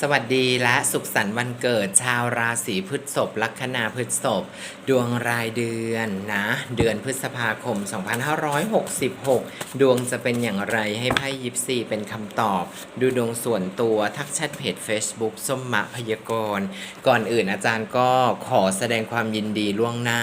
สวัสดีและสุขสันต์วันเกิดชาวราศีพฤษภลัคนาพฤษภดวงรายเดือนนะ เดือนพฤษภาคม 2566 ดวงจะเป็นอย่างไรให้ไพ่ยิปซีเป็นคำตอบ ดูดวงส่วนตัวทักแชทเพจ Facebook ส้มมะพยากรณ์ก่อนอื่นอาจารย์ก็ขอแสดงความยินดีล่วงหน้า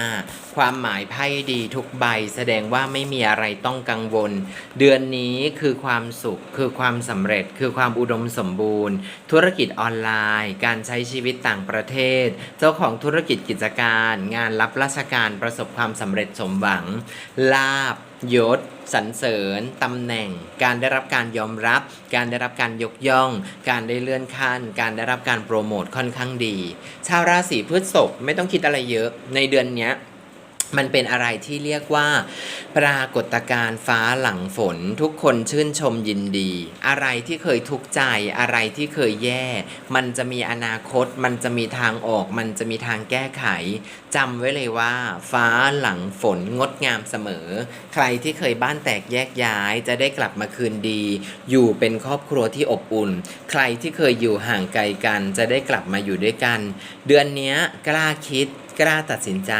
ความหมายไพ่ดีทุกใบ แสดงว่าไม่มีอะไรต้องกังวล เดือนนี้คือความสุขคือความสำเร็จคือความอุดมสมบูรณ์ ธุรกิจิจออนไลน์ การใช้ชีวิตต่างประเทศ เจ้าของธุรกิจกิจการ งานรับราชการประสบความสำเร็จสมหวัง ลาบยศสรรเสริญตำแหน่ง การได้รับการยอมรับ การได้รับการยกย่อง การได้เลื่อนขั้น การได้รับการโปรโมทค่อนข้างดี ชาวราศีพฤษภไม่ต้องคิดอะไรเยอะ ในเดือนนี้ มันเป็นอะไรที่เรียกว่า ปรากฏการณ์ฟ้าหลังฝน ทุกคนชื่นชมยินดี อะไรที่เคยทุกข์ใจอะไรที่เคยแย่ มันจะมีอนาคต มันจะมีทางออก มันจะมีทางแก้ไขจำไว้เลยว่า ฟ้าหลังฝนงดงามเสมอ ใครที่เคยบ้านแตกแยกย้าย จะได้กลับมาคืนดี อยู่เป็นครอบครัวที่อบอุ่น ใครที่เคยอยู่ห่างไกลกัน จะได้กลับมาอยู่ด้วยกัน เดือนนี้กล้าคิด กล้าตัดสินใจ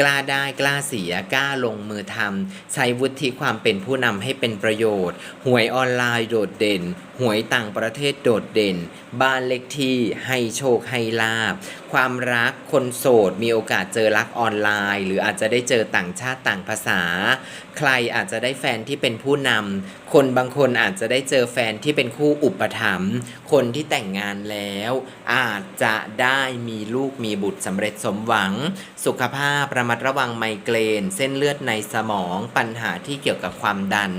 กล้าได้กล้าเสียกล้าลงมือทำใช้วุฒิความเป็นผู้นำให้เป็นประโยชน์ หวยออนไลน์โดดเด่น หวยต่างประเทศโดดเด่น บ้านเล็กที่ให้โชคให้ลาบ ความรักคนโสดมีโอกาสเจอรักออนไลน์ หรืออาจจะได้เจอต่างชาติต่างภาษา ใครอาจจะได้แฟนที่เป็นผู้นำคนบางคนอาจจะได้เจอแฟนที่เป็นคู่อุปถัมภ์คนที่แต่งงานแล้ว อาจจะได้มีลูกมีบุตรสำเร็จสมหวัง สุขภาพระมัดระวังไมเกรน เส้นเลือดในสมองปัญหาที่เกี่ยวกับความดัน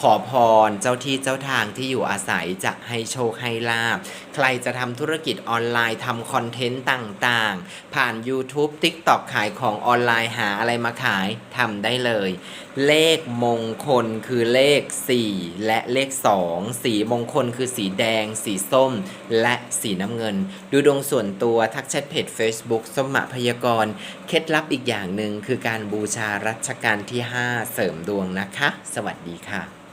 ขอพรเจ้าที่เจ้าทางที่อยู่อาศัยจะให้โชคให้ลาบ ใครจะทำธุรกิจออนไลน์ทำคอนเทนต์ต่างๆ ผ่าน YouTube TikTok ขายของออนไลน์หาอะไรมาขายทำได้เลย เลขมงคลคือเลข 4 และเลข 2 สีมงคลคือสีแดง สีส้ม และสีน้ำเงิน ดูดวงส่วนตัวทักแชทเพจ Facebook สมะพยากรเคล็ดลับอีกอย่างหนึ่งคือการบูชารัชกาลที่ 5 เสริมดวงนะคะ สวัสดีค่ะ